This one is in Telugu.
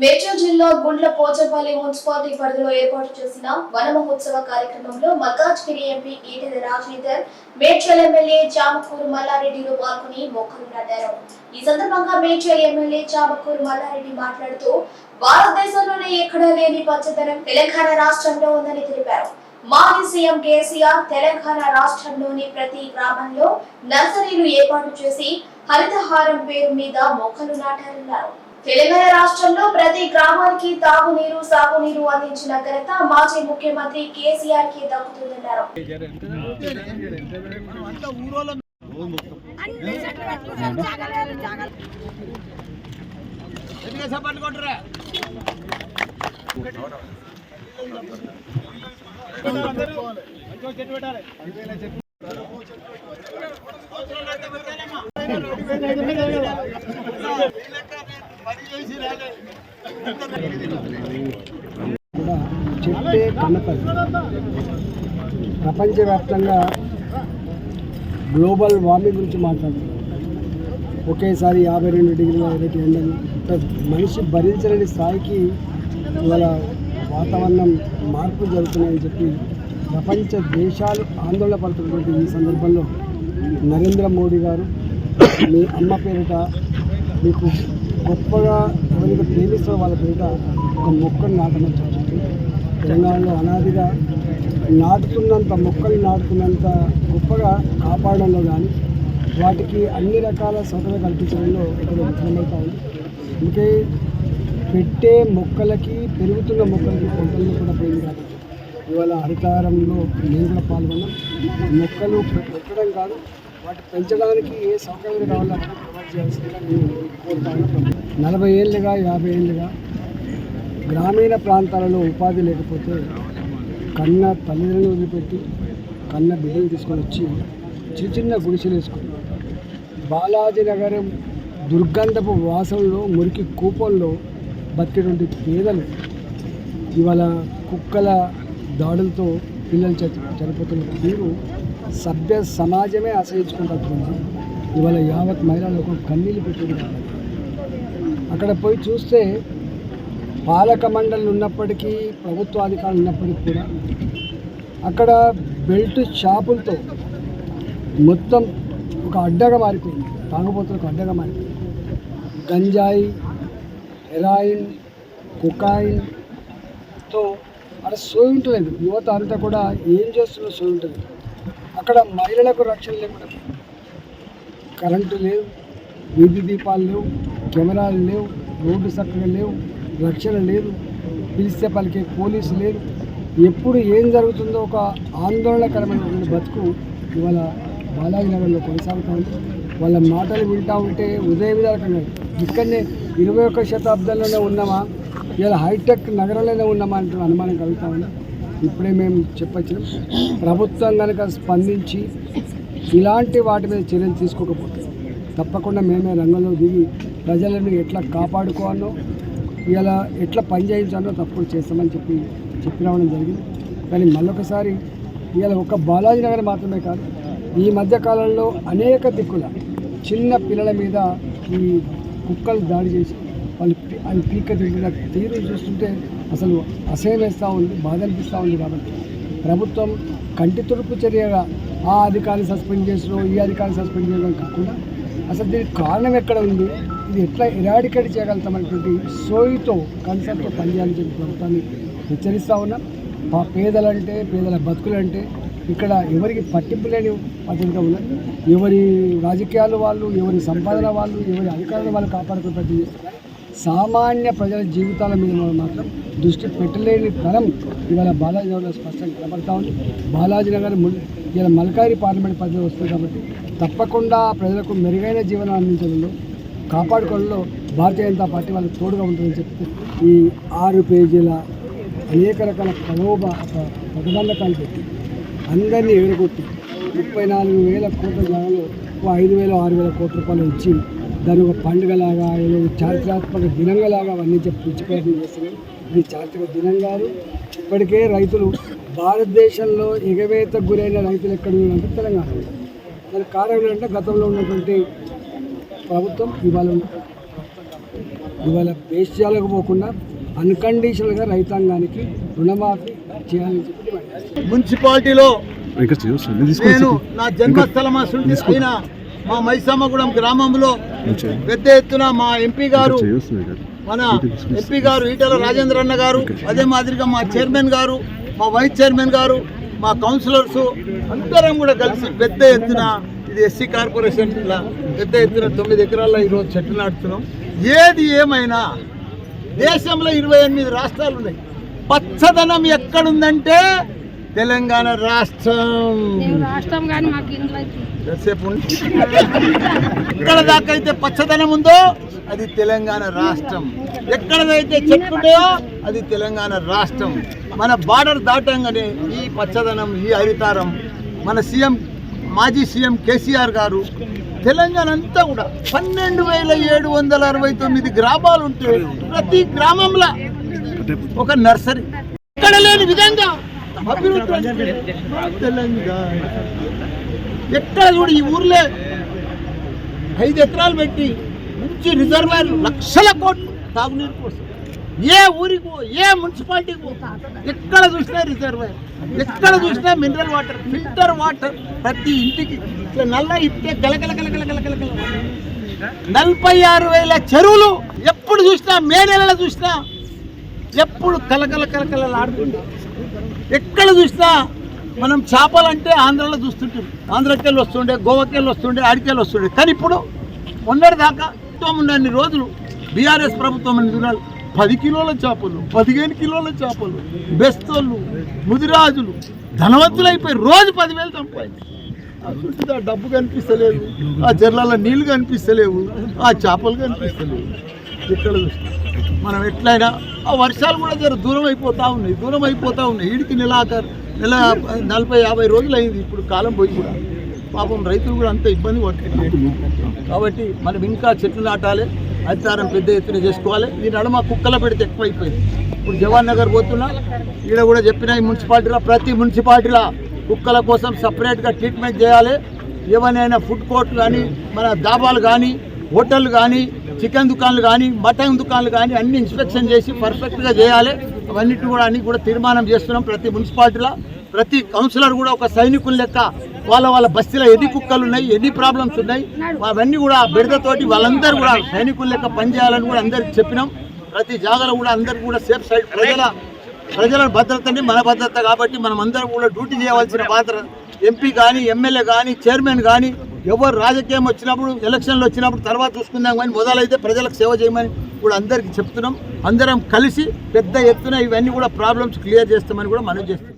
మేడ్చల్ జిల్లా గుండ్ల పోచంపల్లి మున్సిపాలిటీ పరిధిలో ఏర్పాటు చేసిన వన మహోత్సవ కార్యక్రమంలో మల్కాజ్గిరి ఎంపీ ఈటెల రాజేందర్ మేడ్చల్ ఎమ్మెల్యే చామకూరు మల్లారెడ్డిలు పాల్గొని మొక్కలు నాటారు. ఈ సందర్భంగా మేడ్చల్ ఎమ్మెల్యే చామకూరు మల్లారెడ్డి మాట్లాడుతూ భారతదేశంలోనే ఎక్కడా లేని పచ్చదనం తెలంగాణ రాష్ట్రంలో ఉందని తెలిపారు. మాజీ సీఎం కేసీఆర్ తెలంగాణ రాష్ట్రంలోని ప్రతి గ్రామంలో నర్సరీలు ఏర్పాటు చేసి హరితహారం పేరు మీద మొక్కలు నాటారన్నారు. తెలంగాణ రాష్ట్రంలో ప్రతి గ్రామానికి తాగునీరు సాగునీరు అందించిన ఘనత మాజీ ముఖ్యమంత్రి కేసీఆర్కి దక్కుతుందన్నారు చెప్పే పెట్టుకుంటాం ప్రపంచవ్యాప్తంగా గ్లోబల్ వార్మింగ్ గురించి మాట్లాడుతున్నాం. ఒకేసారి యాభై రెండు డిగ్రీల రేటు ఎండలు మనిషి భరించలేని స్థాయికి ఇవాళ వాతావరణం మార్పు జరుగుతున్నాయని చెప్పి ప్రపంచ దేశాలు ఆందోళన పడుతున్నటువంటి ఈ సందర్భంలో నరేంద్ర మోడీ గారు మీ అమ్మ పేరిట మీకు గొప్పగా ఎవరైతే ప్రేమిస్తారో వాళ్ళ పేరిట ఒక మొక్కను నాటమని చెప్పండి తెలంగాణలో అనాదిగా నాటుతున్నంత మొక్కలు నాటుతున్నంత గొప్పగా కాపాడడంలో కానీ వాటికి అన్ని రకాల సౌకర్యాలు కల్పించడంలో ఇక్కడ విఫలమవుతా ఉంది అందుకే పెట్టే మొక్కలకి పెరుగుతున్న మొక్కలకి కొంతల్లో కూడా పోయింది కాబట్టి ఇవాళ హరితారంలో నేను కూడా పాల్గొన్నాం. మొక్కలు పెట్టడం కాదు వాటి పెంచడానికి ఏ సౌకర్యం కావాలో ప్రొవైడ్ చేయాల్సిందిగా నేను కోరుతాను. నలభై ఏళ్ళుగా యాభై ఏళ్ళుగా గ్రామీణ ప్రాంతాలలో ఉపాధి లేకపోతే కన్న తల్లిదండ్రులను వదిలిపెట్టి కన్న బిడ్డలు తీసుకొని వచ్చి చిన్న చిన్న గుడిసెలు వేసుకుని బాలాజీ నగరం దుర్గంధపు వాసంలో మురికి కూపంలో బతికేటువంటి పేదలు ఇవాళ కుక్కల దాడులతో పిల్లలు చ చనిపోతున్న తీరు సభ్య సమాజమే ఆశ్రయించుకుంటుంది ఇవాళ యావత్ మహిళలు ఒక కన్నీళ్ళు పెట్టి అక్కడ పోయి చూస్తే పాలక మండలి ఉన్నప్పటికీ ప్రభుత్వ అధికారులు ఉన్నప్పటికీ కూడా అక్కడ బెల్ట్ షాపులతో మొత్తం ఒక అడ్డగా మారిపోయింది. తాగుబోతులకు అడ్డగా మారిపోయింది. గంజాయి హెరాయిన్ కుకాయిన్తో అక్కడ సోయి ఉంటలేదు. యువత అంతా కూడా ఏం చేస్తుందో సోయి ఉంటుంది అక్కడ మహిళలకు రక్షణ లేకుండా కరెంటు లేవు వీధి దీపాలు లేవు కెమెరాలు లేవు రోడ్డు చక్కగా లేవు రక్షణ లేదు పిలిస్తే పలికే పోలీసు లేదు ఎప్పుడు ఏం జరుగుతుందో ఒక ఆందోళనకరమైనటువంటి బతుకు ఇవాళ బాలాజీ నగర్లో కొనసాగుతూ ఉంది వాళ్ళ మాటలు వింటూ ఉంటే ఉదయం విధానకంగా ఇక్కడనే ఇరవై ఒక్క శతాబ్దంలోనే ఉన్నామా? ఇలా హైటెక్ నగరంలోనే ఉన్నామా అంటే అనుమానం కలుగుతా ఇప్పుడే మేము చెప్పొచ్చినాం. ప్రభుత్వం కనుక స్పందించి ఇలాంటి వాటి మీద చర్యలు తీసుకోకపోతే తప్పకుండా మేమే రంగంలో దిగి ప్రజలను ఎట్లా కాపాడుకోవాలో ఇలా ఎట్లా పనిచేయించాలో తప్పుడు చేస్తామని చెప్పి చెప్పి రావడం జరిగింది. కానీ మళ్ళొకసారి ఇలా ఒక బాలాజీ నగర్ మాత్రమే కాదు ఈ మధ్య కాలంలో అనేక దిక్కుల చిన్న పిల్లల మీద ఈ కుక్కలు దాడి చేసి వాళ్ళు ఆయన అది పీక తీరు చూస్తుంటే అసలు అసహ్యం వేస్తూ ఉంది బాధ అనిపిస్తూ ఉంది కాబట్టి. ప్రభుత్వం కంటి తుడుపు చర్యగా ఆ అధికారిని సస్పెండ్ చేసడం ఈ అధికారిని సస్పెండ్ చేయడం కాకుండా అసలు దీనికి కారణం ఎక్కడ ఉంది? ఇది ఎట్లా ఇరాడికేట్ చేయగలుగుతామనేటువంటి సోయితో కన్సెప్ట్తో పనిచేయాలని చెప్పి ప్రభుత్వాన్ని హెచ్చరిస్తూ ఉన్నాం. మా పేదలంటే పేదల బతుకులంటే ఇక్కడ ఎవరికి పట్టింపు లేని పద్ధతిగా ఉన్నది. ఎవరి రాజకీయాలు వాళ్ళు ఎవరి సంపాదన వాళ్ళు ఎవరి అధికారులు వాళ్ళు కాపాడుకునే ప్రయత్నం చేస్తున్నారు. సామాన్య ప్రజల జీవితాల మీద మాత్రం దృష్టి పెట్టలేని తరం ఇవాళ బాలాజీ నగర్లో స్పష్టంగా కనబడతా ఉంది. బాలాజీ నగర్ ఇలా మల్కారి పార్లమెంట్ పరిధిలో వస్తుంది కాబట్టి తప్పకుండా ప్రజలకు మెరుగైన జీవనం అందించడంలో కాపాడుకోవడంలో భారతీయ జనతా పార్టీ వాళ్ళకి తోడుగా ఉంటుందని చెప్తే ఈ ఆరు పేజీల అనేక రకాల ప్రలోభ ప్రతిబంధకాలు పెట్టి అందరినీ ఎగరగొట్టి ముప్పై నాలుగు వేల కోట్ల జాగాలో ఐదు వేల ఆరు వేల కోట్ల రూపాయలు ఇచ్చి దాని ఒక పండుగలాగా ఏదో చారిత్రాత్మక దినంగాలాగా అవన్నీ చెప్పి పిచ్చి ప్రయత్నం చేస్తున్నారు ఇది చారిత్రక దినం కాదు. ఇప్పటికే రైతులు భారతదేశంలో ఎగవేతకు గురైన రైతులు ఎక్కడ ఉన్నారంటే తెలంగాణ. దానికి కారణం ఏంటంటే గతంలో ఉన్నటువంటి ప్రభుత్వం ఇవాళ ఇవాళ వేశ్యాలకు పోకుండా అన్కండిషనల్గా రైతాంగానికి రుణమాఫీ చేయాలని చెప్పి చేస్తున్నాం. మున్సిపాలిటీలో నేను నా జన్మస్థలం అసలు అయిన మా మైసమ్మగూడెం గ్రామంలో పెద్ద ఎత్తున మా ఎంపీ గారు మన ఎంపీ గారు ఈటల రాజేంద్ర అన్న గారు అదే మాదిరిగా మా చైర్మన్ గారు మా వైస్ చైర్మన్ గారు మా కౌన్సిలర్స్ అందరం కూడా కలిసి పెద్ద ఎత్తున ఇది ఎస్సీ కార్పొరేషన్ పెద్ద ఎత్తున తొమ్మిది ఎకరాల్లో ఈరోజు చెట్లు నాటుతున్నాం. ఏది ఏమైనా దేశంలో ఇరవై ఎనిమిది రాష్ట్రాలు ఉన్నాయి. పచ్చదనం ఎక్కడుందంటే తెలంగాణ రాష్ట్రం. రాష్ట్రం కానీ మాకు? ఎక్కడ దాకా అయితే పచ్చదనం ఉందో అది తెలంగాణ రాష్ట్రం. ఎక్కడదైతే చెట్లు ఉంటాయో అది తెలంగాణ రాష్ట్రం. మన బార్డర్ దాటంగానే ఈ పచ్చదనం ఈ హరితారం మన సీఎం మాజీ సీఎం కేసీఆర్ గారు తెలంగాణ అంతా కూడా పన్నెండు వేల ఏడు వందల అరవై తొమ్మిది గ్రామాలు ఉంటే ప్రతి గ్రామంలో ఒక నర్సరీ. ఎక్కడ లేని విధంగా అభివృద్ధి అంటే తెలంగాణ. ఎక్కడ కూడా ఈ ఊర్లే? ఐదు ఎకరాలు పెట్టి మంచి రిజర్వాయర్ లక్షల కోట్లు తాగునీరు కోసం. ఏ ఊరికి ఏ మున్సిపాలిటీకి పో, ఎక్కడ చూసినా రిజర్వాయర్ ఎక్కడ చూసినా మినరల్ వాటర్ ఫిల్టర్ వాటర్ ప్రతి ఇంటికి. ఇట్లా నల్ల ఇట్టే గలగల గలగల గలగల గల నలభై ఆరు వేల చెరువులు ఎప్పుడు చూసినా మే నెలలో చూసినా ఎప్పుడు కలకల కలకల ఆడుతుండే ఎక్కడ చూసినా మనం చేపలంటే ఆంధ్రలో చూస్తుంటాం. ఆంధ్రకెళ్ళి వస్తుండే గోవాకెళ్ళి వస్తుండే ఆడికెళ్ళి వస్తుండే. కానీ ఇప్పుడు మొన్నటి దాకా తొమ్మిది రోజులు బీఆర్ఎస్ ప్రభుత్వం అన్ని దినాలు పది కిలోల చేపలు పదిహేను కిలోల చేపలు బెస్తోళ్ళు ముదిరాజులు ధనవంతులు అయిపోయి రోజు పదివేలు సంపాదించి ఆ డబ్బు కనిపిస్తలేదు ఆ చెర్లలో నీళ్ళు కనిపిస్తలేవు ఆ చేపలు కనిపిస్తలేవు. ఎక్కడ చూసినా మనం ఎట్లయినా ఆ వర్షాలు కూడా జర దూరం అయిపోతూ ఉన్నాయి దూరం అయిపోతూ ఉన్నాయి. ఈడికి నెలాఖరు నెల నలభై యాభై రోజులు అయింది ఇప్పుడు కాలం పోయి కూడా. పాపం రైతులు కూడా అంత ఇబ్బంది పడుతున్నారు కాబట్టి మనం ఇంకా చెట్లు నాటాలి అధికారం పెద్ద ఎత్తున చేసుకోవాలి. ఈ నడమ కుక్కల పెడితే ఎక్కువైపోయింది. ఇప్పుడు జవాన్ నగర్ పోతున్నా ఈడ కూడా చెప్పిన ఈ మున్సిపాలిటీలో ప్రతి మున్సిపాలిటీలో కుక్కల కోసం సపరేట్గా ట్రీట్మెంట్ చేయాలి. ఏమైనా ఫుడ్ కోర్ట్ కానీ మన దాబాలు కానీ హోటళ్ళు కానీ చికెన్ దుకాన్లు కానీ మటన్ దుకాన్లు కానీ అన్ని ఇన్స్పెక్షన్ చేసి పర్ఫెక్ట్గా చేయాలి. అవన్నిటి కూడా అన్ని కూడా తీర్మానం చేస్తున్నాం ప్రతి మున్సిపాలిటీలో. ప్రతి కౌన్సిలర్ కూడా ఒక సైనికుల లెక్క వాళ్ళ వాళ్ళ బస్తీలో ఎన్ని కుక్కలు ఉన్నాయి ఎన్ని ప్రాబ్లమ్స్ ఉన్నాయి అవన్నీ కూడా బెడదతోటి వాళ్ళందరూ కూడా సైనికుల లెక్క పనిచేయాలని కూడా అందరికి చెప్పినాం. ప్రతి జాగాలో కూడా అందరు కూడా సేఫ్ సైడ్ ప్రజల ప్రజల భద్రతని మన భద్రత కాబట్టి మనం అందరం కూడా డ్యూటీ చేయవలసిన పాత్ర ఎంపీ కానీ ఎమ్మెల్యే కానీ చైర్మన్ కానీ ఎవరు రాజకీయం వచ్చినప్పుడు ఎలక్షన్లు వచ్చినప్పుడు తర్వాత చూసుకుందాం కానీ మొదలైతే ప్రజలకు సేవ చేయమని కూడా అందరికీ చెప్తున్నాం. అందరం కలిసి పెద్ద ఎత్తున ఇవన్నీ కూడా ప్రాబ్లమ్స్ క్లియర్ చేస్తామని కూడా మనం చేస్తున్నాం.